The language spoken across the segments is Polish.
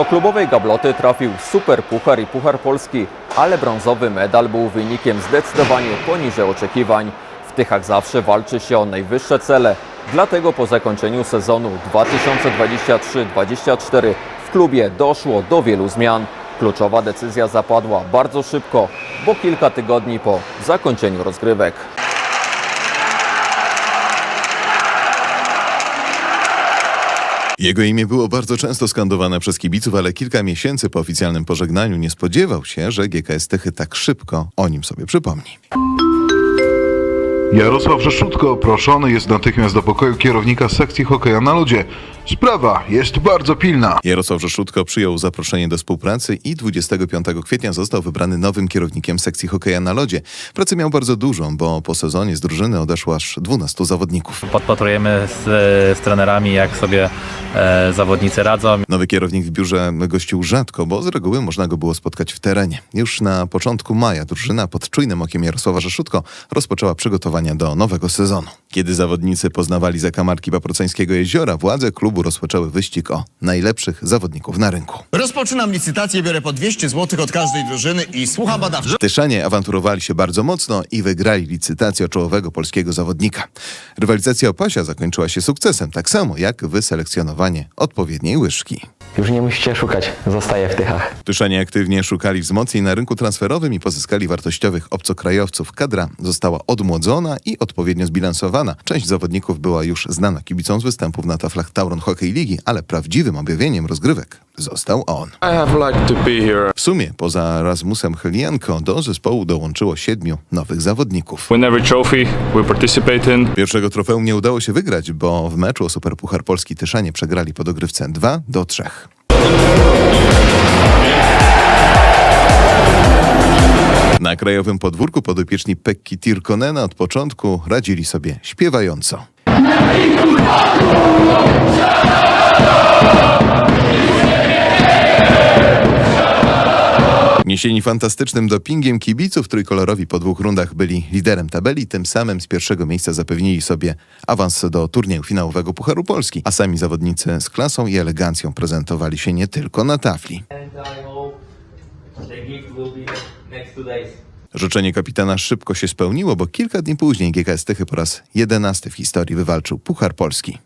Do klubowej gabloty trafił Super Puchar i Puchar Polski, ale brązowy medal był wynikiem zdecydowanie poniżej oczekiwań. W Tychach zawsze walczy się o najwyższe cele, dlatego po zakończeniu sezonu 2023-2024 w klubie doszło do wielu zmian. Kluczowa decyzja zapadła bardzo szybko, bo kilka tygodni po zakończeniu rozgrywek. Jego imię było bardzo często skandowane przez kibiców, ale kilka miesięcy po oficjalnym pożegnaniu nie spodziewał się, że GKS Tychy tak szybko o nim sobie przypomni. Jarosław Rzeszutko proszony jest natychmiast do pokoju kierownika sekcji hokeja na ludzie. Sprawa jest bardzo pilna. Jarosław Rzeszutko przyjął zaproszenie do współpracy i 25 kwietnia został wybrany nowym kierownikiem sekcji hokeja na lodzie. Pracy miał bardzo dużą, bo po sezonie z drużyny odeszło aż 12 zawodników. Podpatrujemy z, z trenerami, jak sobie e, zawodnicy radzą. Nowy kierownik w biurze gościł rzadko, bo z reguły można go było spotkać w terenie. Już na początku maja drużyna pod czujnym okiem Jarosława Rzeszutko rozpoczęła przygotowania do nowego sezonu. Kiedy zawodnicy poznawali zakamarki Paprocańskiego Jeziora, władze klubu rozpoczęły wyścig o najlepszych zawodników na rynku. Rozpoczynam licytację, biorę po 200 zł od każdej drużyny i słucham badawczo. Tyszanie awanturowali się bardzo mocno i wygrali licytację czołowego polskiego zawodnika. Rywalizacja o pasia zakończyła się sukcesem, tak samo jak wyselekcjonowanie odpowiedniej łyżki. Już nie musicie szukać, zostaję w Tychach. Tyszanie aktywnie szukali wzmocnień na rynku transferowym i pozyskali wartościowych obcokrajowców. Kadra została odmłodzona i odpowiednio zbilansowana. Część zawodników była już znana kibicom z występów na taflach Tauron Hockey Ligi, ale prawdziwym objawieniem rozgrywek został on. I have liked to be here. W sumie poza Rasmusem Chylienko do zespołu dołączyło siedmiu nowych zawodników. Trophy we participate in. Pierwszego trofeum nie udało się wygrać, bo w meczu o Superpuchar Polski Tyszanie przegrali po dogrywce 2 do 3. Na krajowym podwórku podopieczni Pekki Tirkonena od początku radzili sobie śpiewająco. Niesieni fantastycznym dopingiem kibiców trójkolorowi po dwóch rundach byli liderem tabeli, tym samym z pierwszego miejsca zapewnili sobie awans do turnieju finałowego Pucharu Polski, a sami zawodnicy z klasą i elegancją prezentowali się nie tylko na tafli. Życzenie kapitana szybko się spełniło, bo kilka dni później GKS Tychy po raz jedenasty w historii wywalczył Puchar Polski.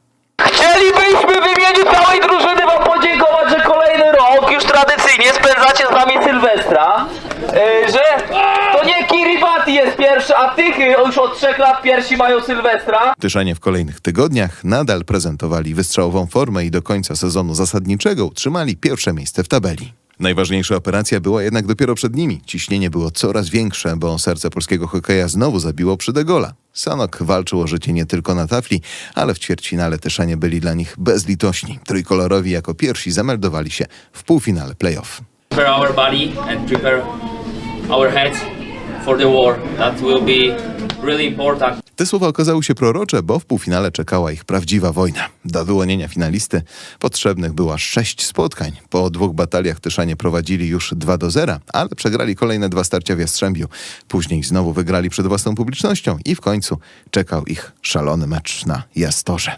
Że to nie Kiribati jest pierwszy, a Tychy już od trzech lat pierwsi mają Sylwestra. Tyszanie w kolejnych tygodniach nadal prezentowali wystrzałową formę i do końca sezonu zasadniczego utrzymali pierwsze miejsce w tabeli. Najważniejsza operacja była jednak dopiero przed nimi. Ciśnienie było coraz większe, bo serce polskiego hokeja znowu zabiło przy Degola. Sanok walczył o życie nie tylko na tafli, ale w ćwierćfinale Tyszanie byli dla nich bezlitośni. Trójkolorowi jako pierwsi zameldowali się w półfinale playoff. Prepare our body and prepare our heads for the war. That will be really important. Te słowa okazały się prorocze, bo w półfinale czekała ich prawdziwa wojna. Do wyłonienia finalisty potrzebnych było aż sześć spotkań. Po dwóch bataliach Tyszanie prowadzili już 2 do 0, ale przegrali kolejne dwa starcia w Jastrzębiu. Później znowu wygrali przed własną publicznością i w końcu czekał ich szalony mecz na Jastorze.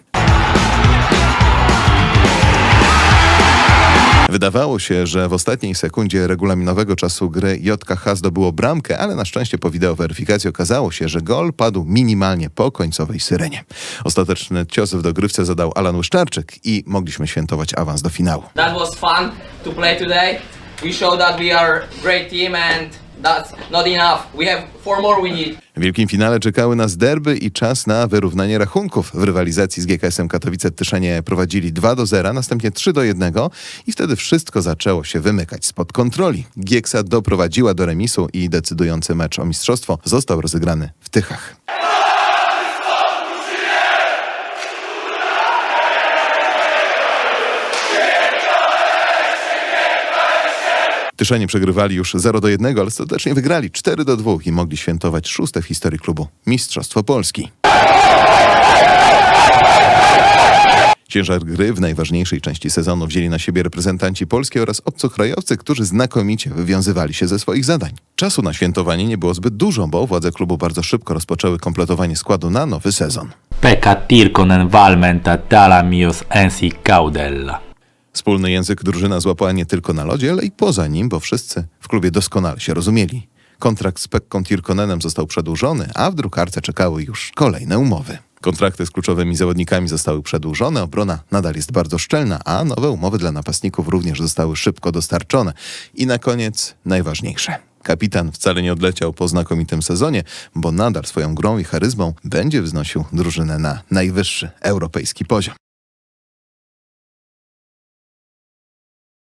Wydawało się, że w ostatniej sekundzie regulaminowego czasu gry JKH zdobyło bramkę, ale na szczęście po wideoweryfikacji okazało się, że gol padł minimalnie po końcowej syrenie. Ostateczny cios w dogrywce zadał Alan Łyszczarczyk i mogliśmy świętować awans do finału. That was fun to play today. We showed that we are great team and that's not enough. We have four more we need. W wielkim finale czekały nas derby i czas na wyrównanie rachunków. W rywalizacji z GKS-em Katowice Tyszanie prowadzili 2 do 0, następnie 3 do 1 i wtedy wszystko zaczęło się wymykać spod kontroli. Gieksa doprowadziła do remisu i decydujący mecz o mistrzostwo został rozegrany w Tychach. Tyszanie przegrywali już 0 do 1, ale ostatecznie wygrali 4 do 2 i mogli świętować szóste w historii klubu Mistrzostwo Polski. Ciężar gry w najważniejszej części sezonu wzięli na siebie reprezentanci Polski oraz obcokrajowcy, którzy znakomicie wywiązywali się ze swoich zadań. Czasu na świętowanie nie było zbyt dużo, bo władze klubu bardzo szybko rozpoczęły kompletowanie składu na nowy sezon. Pekka Tirkonen valmenta Dalamios Ensi Kaudella. Wspólny język drużyna złapała nie tylko na lodzie, ale i poza nim, bo wszyscy w klubie doskonale się rozumieli. Kontrakt z Pekką Tirkonenem został przedłużony, a w drukarce czekały już kolejne umowy. Kontrakty z kluczowymi zawodnikami zostały przedłużone, obrona nadal jest bardzo szczelna, a nowe umowy dla napastników również zostały szybko dostarczone. I na koniec najważniejsze. Kapitan wcale nie odleciał po znakomitym sezonie, bo nadal swoją grą i charyzmą będzie wznosił drużynę na najwyższy europejski poziom.